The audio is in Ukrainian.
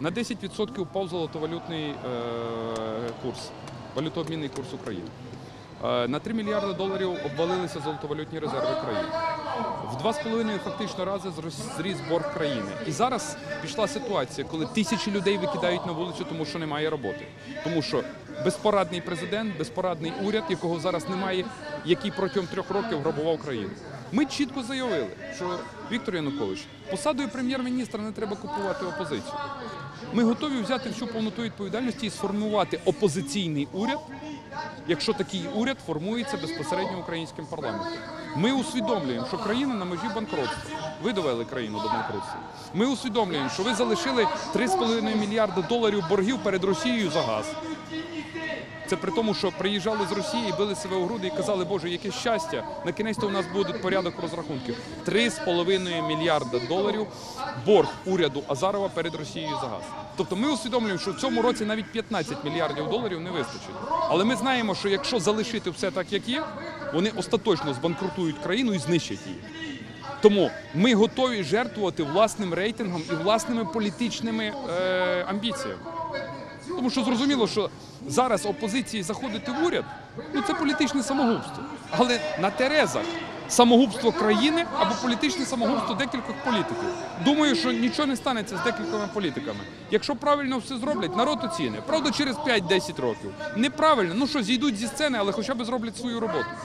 На 10% впав золотовалютний е, курс, валютообмінний курс України. Е, На 3 мільярди доларів обвалилися золотовалютні резерви країни. В 2,5 фактично рази зріс борг країни. І зараз пішла ситуація, коли тисячі людей викидають на вулицю, тому що немає роботи. Тому що безпорадний президент, безпорадний уряд, якого зараз немає, який протягом трьох років грабував країну. Ми чітко заявили, що Віктор Янукович, посадою прем'єр-міністра не треба купувати опозицію. Ми готові взяти всю повноту відповідальності і сформувати опозиційний уряд, якщо такий уряд формується безпосередньо українським парламентом. Ми усвідомлюємо, що країна на межі банкротства. Ви довели країну до банкрутства. Ми усвідомлюємо, що ви залишили 3,5 мільярди доларів боргів перед Росією за газ. Це при тому, що приїжджали з Росії, били себе у груди і казали, Боже, яке щастя, на кінець то у нас буде порядок розрахунків. 3,5 мільярда доларів борг уряду Азарова перед Росією за газ. Тобто ми усвідомлюємо, що в цьому році навіть 15 мільярдів доларів не вистачить. Але ми знаємо, що якщо залишити все так, як є, вони остаточно збанкрутують країну і знищать її. Тому ми готові жертвувати власним рейтингом і власними політичними е, амбіціями. Тому що зрозуміло, що зараз опозиції заходити в уряд ну це політичне самогубство. Але на терезах самогубство країни або політичне самогубство декількох політиків. Думаю, що нічого не станеться з декількома політиками. Якщо правильно все зроблять, народ оціни. Правда, через 5-10 років. Неправильно, ну що зійдуть зі сцени, але хоча б зроблять свою роботу.